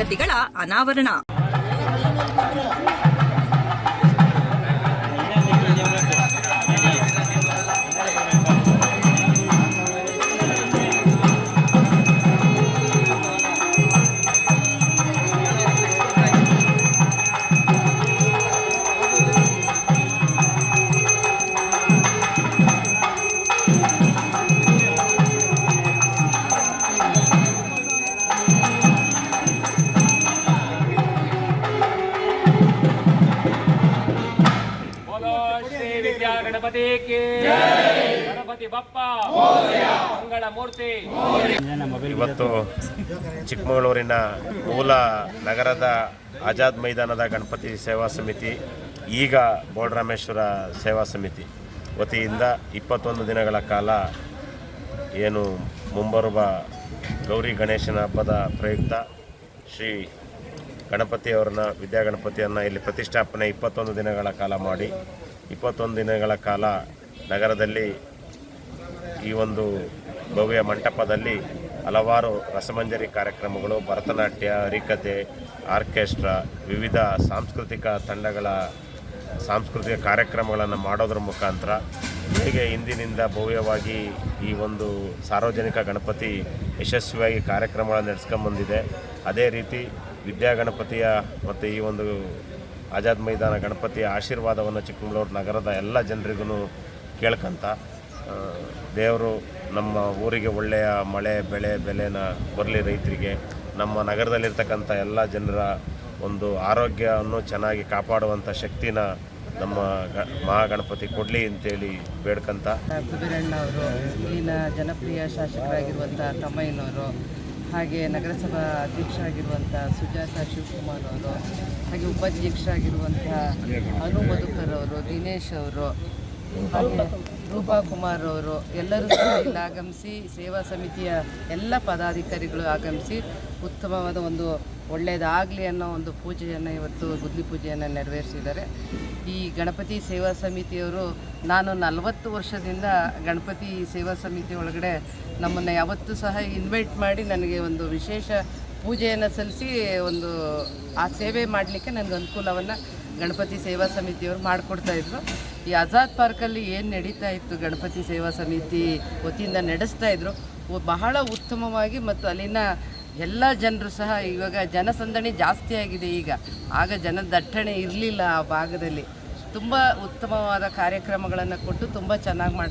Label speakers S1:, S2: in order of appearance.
S1: ಈಗ ತಿಗಳ ಅನಾವರಣ ಗಣಪತಿ ಗಣಪತಿ ಬಪ್ಪ. ಮಂಗಳ ಮೂರ್ತಿ.
S2: ಇವತ್ತು ಚಿಕ್ಕಮಗಳೂರಿನ ಮೂಲ ನಗರದ ಆಜಾದ್ ಮೈದಾನದ ಗಣಪತಿ ಸೇವಾ ಸಮಿತಿ ಈಗ ಬೋಳರಾಮೇಶ್ವರ ಸೇವಾ ಸಮಿತಿ ವತಿಯಿಂದ ಇಪ್ಪತ್ತೊಂದು ದಿನಗಳ ಕಾಲ ಏನು ಮುಂಬರುವ ಗೌರಿ ಗಣೇಶನ ಹಬ್ಬದ ಪ್ರಯುಕ್ತ ಶ್ರೀ ಗಣಪತಿಯವ್ರನ್ನ ವಿದ್ಯಾಗಣಪತಿಯನ್ನು ಇಲ್ಲಿ ಪ್ರತಿಷ್ಠಾಪನೆ ಇಪ್ಪತ್ತೊಂದು ದಿನಗಳ ಕಾಲ ಮಾಡಿ ಇಪ್ಪತ್ತೊಂದು ದಿನಗಳ ಕಾಲ ನಗರದಲ್ಲಿ ಈ ಒಂದು ಭವ್ಯ ಮಂಟಪದಲ್ಲಿ ಹಲವಾರು ರಸಮಂಜರಿ ಕಾರ್ಯಕ್ರಮಗಳು, ಭರತನಾಟ್ಯ ಹರಿಕತೆ ಆರ್ಕೆಸ್ಟ್ರಾ, ವಿವಿಧ ಸಾಂಸ್ಕೃತಿಕ ತಂಡಗಳ ಸಾಂಸ್ಕೃತಿಕ ಕಾರ್ಯಕ್ರಮಗಳನ್ನು ಮಾಡೋದ್ರ ಮುಖಾಂತರ ಹೇಗೆ ಇಂದಿನಿಂದ ಭವ್ಯವಾಗಿ ಈ ಒಂದು ಸಾರ್ವಜನಿಕ ಗಣಪತಿ ಯಶಸ್ವಿಯಾಗಿ ಕಾರ್ಯಕ್ರಮಗಳನ್ನು ನಡೆಸ್ಕೊಂಬಂದಿದೆ. ಅದೇ ರೀತಿ ವಿದ್ಯಾಗಣಪತಿಯ ಮತ್ತು ಈ ಒಂದು ಆಜಾದ್ ಮೈದಾನ ಗಣಪತಿಯ ಆಶೀರ್ವಾದವನ್ನು ಚಿಕ್ಕಮಗಳೂರು ನಗರದ ಎಲ್ಲ ಜನರಿಗೂ ಕೇಳ್ಕೊಂತ ದೇವರು ನಮ್ಮ ಊರಿಗೆ ಒಳ್ಳೆಯ ಮಳೆ, ಬೆಳೆ, ಬೆಲೆನ ಬರಲಿ ರೈತರಿಗೆ, ನಮ್ಮ ನಗರದಲ್ಲಿರ್ತಕ್ಕಂಥ ಎಲ್ಲ ಜನರ ಒಂದು ಆರೋಗ್ಯವನ್ನು ಚೆನ್ನಾಗಿ ಕಾಪಾಡುವಂಥ ಶಕ್ತಿನ ನಮ್ಮ ಗ, ಮಹಾಗಣಪತಿ ಕೊಡಲಿ ಅಂತೇಳಿ ಬೇಡ್ಕಂತ.
S3: ಕುಬೇರಣ್ಣ ಅವರು ಇಲ್ಲಿನ ಜನಪ್ರಿಯ ಶಾಸಕರಾಗಿರುವಂಥ ತಮ್ಮಯ್ಯನವರು ಹಾಗೆ ನಗರಸಭಾ ಅಧ್ಯಕ್ಷರಾಗಿರುವಂಥ ಸುಜಾತ ಶಿವಕುಮಾರ್ ಅವರು, ಹಾಗೆ ಉಪಾಧ್ಯಕ್ಷರಾಗಿರುವಂಥ ಅನು ಮಧುಕರ್ ಅವರು, ದಿನೇಶ್ ಅವರು ರೂಪಾ ಕುಮಾರ್ ಅವರು, ಎಲ್ಲರೂ ಸಹ ಇಲ್ಲಿ ಆಗಮಿಸಿ ಸೇವಾ ಸಮಿತಿಯ ಎಲ್ಲ ಪದಾಧಿಕಾರಿಗಳು ಆಗಮಿಸಿ ಉತ್ತಮವಾದ ಒಂದು ಒಳ್ಳೆಯದಾಗಲಿ ಅನ್ನೋ ಒಂದು ಪೂಜೆಯನ್ನು ಇವತ್ತು ಗುದ್ಲಿ ಪೂಜೆಯನ್ನು ನೆರವೇರಿಸಿದ್ದಾರೆ. ಈ ಗಣಪತಿ ಸೇವಾ ಸಮಿತಿಯವರು ನಾನು ನಲವತ್ತು ವರ್ಷದಿಂದ ಗಣಪತಿ ಸೇವಾ ಸಮಿತಿ ಒಳಗಡೆ ನಮ್ಮನ್ನು ಯಾವತ್ತೂ ಸಹ ಇನ್ವೈಟ್ ಮಾಡಿ ನನಗೆ ಒಂದು ವಿಶೇಷ ಪೂಜೆಯನ್ನು ಸಲ್ಲಿಸಿ ಒಂದು ಆ ಸೇವೆ ಮಾಡಲಿಕ್ಕೆ ನನಗೆ ಅನುಕೂಲವನ್ನು ಗಣಪತಿ ಸೇವಾ ಸಮಿತಿಯವರು ಮಾಡಿಕೊಡ್ತಾ ಇದ್ರು. ಈ ಆಜಾದ್ ಪಾರ್ಕಲ್ಲಿ ಏನು ನಡೀತಾ ಇತ್ತು ಗಣಪತಿ ಸೇವಾ ಸಮಿತಿ ವತಿಯಿಂದ ನಡೆಸ್ತಾ ಇದ್ರು. ಬಹಳ ಉತ್ತಮವಾಗಿ ಮತ್ತು ಅಲ್ಲಿನ ಎಲ್ಲ ಜನರು ಸಹ ಇವಾಗ ಜನಸಂದಣಿ ಜಾಸ್ತಿ ಆಗಿದೆ ಈಗ. ಆಗ ಜನದಟ್ಟಣೆ ಇರಲಿಲ್ಲ ಆ ಭಾಗದಲ್ಲಿ. ತುಂಬ ಉತ್ತಮವಾದ ಕಾರ್ಯಕ್ರಮಗಳನ್ನು ಕೊಟ್ಟು ತುಂಬ ಚೆನ್ನಾಗಿ ಮಾಡ್ತಾ